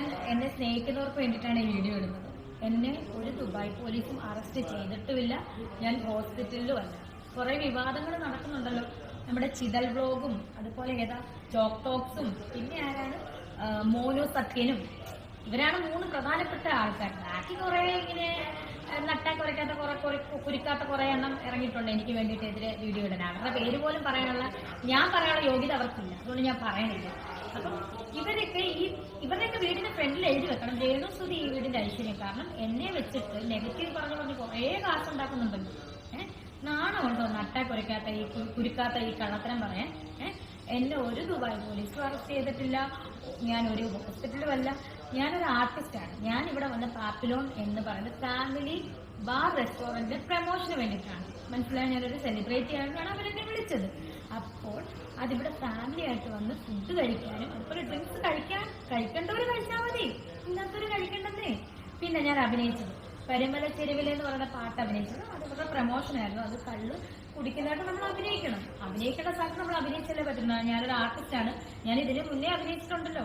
ഞാൻ എന്നെ സ്നേഹിക്കുന്നവർക്ക് വേണ്ടിയിട്ടാണ് ഈ വീഡിയോ ഇടുന്നത്. എന്നെ ഒരു ദുബായ് പോലീസും അറസ്റ്റ് ചെയ്തിട്ടുമില്ല. ഞാൻ ഹോസ്പിറ്റലിലും അല്ല കുറെ വിവാദങ്ങൾ നടക്കുന്നുണ്ടല്ലോ. നമ്മുടെ ചിതൽ ബ്ലോഗും അതുപോലെ ഏതാ ചോക്ക് ടോക്സും പിന്നെ ആരാണ്? മോനു സത്യനും. ഇവരാണ് മൂന്ന് പ്രധാനപ്പെട്ട ആൾക്കാർ. ബാക്കി കുറെ ഇങ്ങനെ നട്ടാൻ നട്ടാ കുറയ്ക്കാത്ത കുറെ കുരുക്കാത്ത കുറെ എണ്ണം ഇറങ്ങിയിട്ടുണ്ട് എനിക്ക് വേണ്ടിയിട്ട് എതിരെ വീഡിയോ ഇടാൻ. അവരുടെ പേര് പോലും പറയാനുള്ള ഞാൻ പറയാനുള്ള യോഗ്യത അവർക്കില്ല. അതുകൊണ്ട് ഞാൻ പറയണില്ല. അപ്പം ഇവരൊക്കെ ഈ ഇവരുടെയൊക്കെ വീടിന്റെ ഫ്രണ്ടിൽ എഴുതി വെക്കണം രേണു സുധി ഈ വീടിന്റെ ഐശ്വര്യം. കാരണം എന്നെ വെച്ചിട്ട് നെഗറ്റീവ് പറഞ്ഞു പറഞ്ഞ് കുറേ കാശ് ഉണ്ടാക്കുന്നുണ്ടല്ലോ. ഏഹ്? നാണമുണ്ടോ നട്ടാ കുരയ്ക്കാത്ത ഈ കുരുക്കാത്ത ഈ കള്ളത്തരം പറയാൻ? ഏഹ്? എന്നെ ഒരു ദുബായ് പോലീസ് അറസ്റ്റ് ചെയ്തിട്ടില്ല. ഞാൻ ഒരു ഹോസ്പിറ്റലും അല്ല ഞാനൊരു ആർട്ടിസ്റ്റാണ്. ഞാൻ ഇവിടെ വന്ന പാപ്പിലോൺ എന്ന് പറയുന്നത് ഫാമിലി ബാർ റെസ്റ്റോറന്റ് പ്രമോഷന് വേണ്ടിയിട്ടാണ്. മനസ്സിലായി? ഞാനൊരു സെലിബ്രേറ്റ് ചെയ്യാനാണ് അവരെന്നെ വിളിച്ചത്. അപ്പോൾ അതിവിടെ ഫാമിലി ആയിട്ട് വന്ന് ഫുഡ് കഴിക്കാനും അതുപോലെ ഡ്രിങ്ക്സ് കഴിക്കാൻ കഴിക്കേണ്ടവർ കഴിച്ചാൽ മതി. ഇന്നത്തൊരു കഴിക്കേണ്ടതേ പിന്നെ ഞാൻ അഭിനയിച്ചത്. പരിമല ചെരുവിൽ എന്ന് പറയുന്ന പാട്ട് അഭിനയിച്ചത്. അത് ആയിരുന്നു. അത് കള്ള് കുടിക്കുന്നതായിട്ട് നമ്മൾ അഭിനയിക്കണം. അഭിനയിക്കേണ്ട സ്ഥലത്ത് നമ്മൾ അഭിനയിച്ചല്ലേ പറ്റുന്ന ഞാനൊരു ആർട്ടിസ്റ്റാണ് ഞാൻ ഇതിന് മുന്നേ അഭിനയിച്ചിട്ടുണ്ടല്ലോ.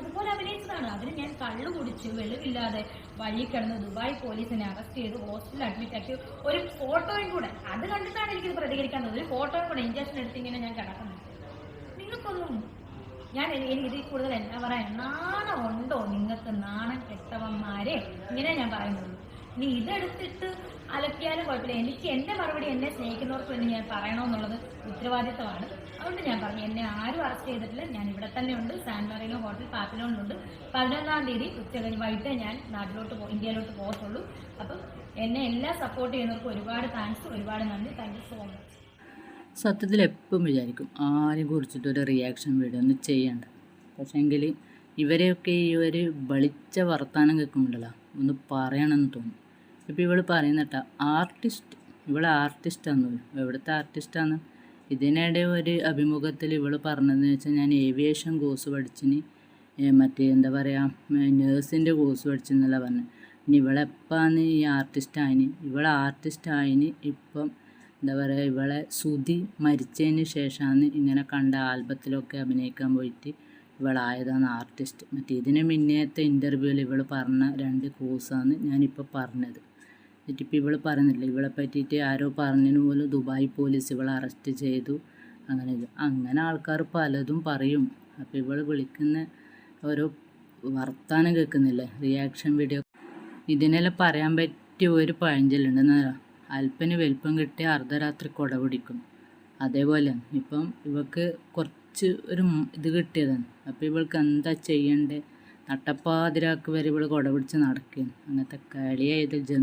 അതുപോലെ അഭിനയിച്ചതാണ്. അതിന് ഞാൻ കള്ളു കുടിച്ച് വെളിവില്ലാതെ വഴി കിടന്ന് ദുബായ് പോലീസിനെ അറസ്റ്റ് ചെയ്ത് ഹോസ്പിറ്റലിൽ അഡ്മിറ്റ് ആക്കി ഒരു ഫോട്ടോയും കൂടെ. അത് കണ്ടിട്ടാണ് എനിക്ക് പ്രതികരിക്കാൻ ഒരു ഫോട്ടോയും കൂടെ ഇഞ്ചക്ഷൻ എടുത്ത് ഇങ്ങനെ ഞാൻ കിടക്കുന്നു. നിങ്ങൾക്കൊന്നും ഞാൻ ഇതിൽ കൂടുതൽ എന്താ പറയാ നാണം ഉണ്ടോ നിങ്ങൾക്ക് നാണം കെട്ടവന്മാരെ ഇങ്ങനെ ഞാൻ പറയുന്നുള്ളൂ. ഇനി ഇതെടുത്തിട്ട് അലക്കിയാലും കുഴപ്പമില്ല. എനിക്ക് എന്റെ മറുപടി എന്നെ സ്നേഹിക്കുന്നവർക്ക് വേണ്ടി ഞാൻ പറയണമെന്നുള്ളത് ഉത്തരവാദിത്തമാണ്. അതുകൊണ്ട് ഞാൻ പറഞ്ഞു എന്നെ ആരും അറസ്റ്റ് ചെയ്തിട്ടില്ല. ഞാൻ ഇവിടെ തന്നെ ഉണ്ട്. സാൻ ഹോട്ടൽ പാപ്പിലോണിലുണ്ട് പതിനൊന്നാം തീയതി ഉച്ച കഴിഞ്ഞ് വൈകിട്ട് ഞാൻ നാട്ടിലോട്ട് ഇന്ത്യയിലോട്ട് പോകത്തുള്ളൂ. അപ്പം എന്നെ എല്ലാം സപ്പോർട്ട് ചെയ്യുന്നവർക്ക് ഒരുപാട് താങ്ക്സ് ഒരുപാട് നന്ദി. താങ്ക് സോ മച്ച് സത്യത്തിൽ എപ്പം വിചാരിക്കും ആരെയും കുറിച്ചിട്ടൊരു റിയാക്ഷൻ വീഡിയോ ഒന്നും ചെയ്യണ്ട. പക്ഷേങ്കിൽ ഇവരെയൊക്കെ ഈ ഒരു വെളിച്ച വർത്തമാനം കേൾക്കുമ്പോണ്ടല്ലോ ഒന്ന് പറയണമെന്ന് തോന്നും. ഇപ്പോൾ ഇവൾ പറയുന്നട്ട ആർട്ടിസ്റ്റ് ഇവൾ ആർട്ടിസ്റ്റാന്ന് എവിടുത്തെ ആർട്ടിസ്റ്റാന്ന് ഇതിനിടെ ഒരു അഭിമുഖത്തിൽ ഇവൾ പറഞ്ഞതെന്ന് വെച്ചാൽ ഞാൻ ഏവിയേഷൻ കോഴ്സ് പഠിച്ചിന്. മറ്റേ എന്താ പറയുക നേഴ്സിന്റെ കോഴ്സ് പഠിച്ചെന്നല്ല പറഞ്ഞു. ഇനി ഇവളെപ്പാന്ന് ഈ ആർട്ടിസ്റ്റ് ആയിന്? ഇവൾ ആർട്ടിസ്റ്റ് ആയിന് ഇപ്പം എന്താ പറയുക ഇവളെ ശ്രുതി മരിച്ചതിന് ശേഷമാണ് ഇങ്ങനെ കണ്ട ആൽബത്തിലൊക്കെ അഭിനയിക്കാൻ പോയിട്ട് ഇവളായതാണ് ആർട്ടിസ്റ്റ് മറ്റേ ഇതിന് മുന്നേത്തെ ഇന്റർവ്യൂവിൽ ഇവൾ പറഞ്ഞ രണ്ട് കോഴ്സാണ് ഞാനിപ്പോൾ പറഞ്ഞത്. എന്നിട്ടിപ്പോൾ ഇവൾ പറഞ്ഞില്ല ഇവളെ പറ്റിയിട്ട് ആരോ പറഞ്ഞതിന് പോലും ദുബായ് പോലീസ് ഇവളെ അറസ്റ്റ് ചെയ്തു. അങ്ങനെ അങ്ങനെ ആൾക്കാർ പലതും പറയും. അപ്പോൾ ഇവൾ വിളിക്കുന്ന ഓരോ വർത്താനം കേൾക്കുന്നില്ലേ? റിയാക്ഷൻ വീഡിയോ ഇതിനെല്ലാം പറയാൻ പറ്റിയ ഒരു പഴഞ്ചലുണ്ടെന്ന് അല്പന് വലിപ്പം കിട്ടിയ അർദ്ധരാത്രി കൊട പിടിക്കും. അതേപോലെ ഇപ്പം ഇവൾക്ക് കുറച്ച് ഒരു ഇത് കിട്ടിയതാണ്. അപ്പോൾ ഇവൾക്ക് എന്താ ചെയ്യണ്ടേ നട്ടപ്പാതിരാക്ക് വരെ ഇവൾ കൊട പിടിച്ച് നടക്കുകയാണ്. അങ്ങനത്തെ കളിയായത് ജന്തു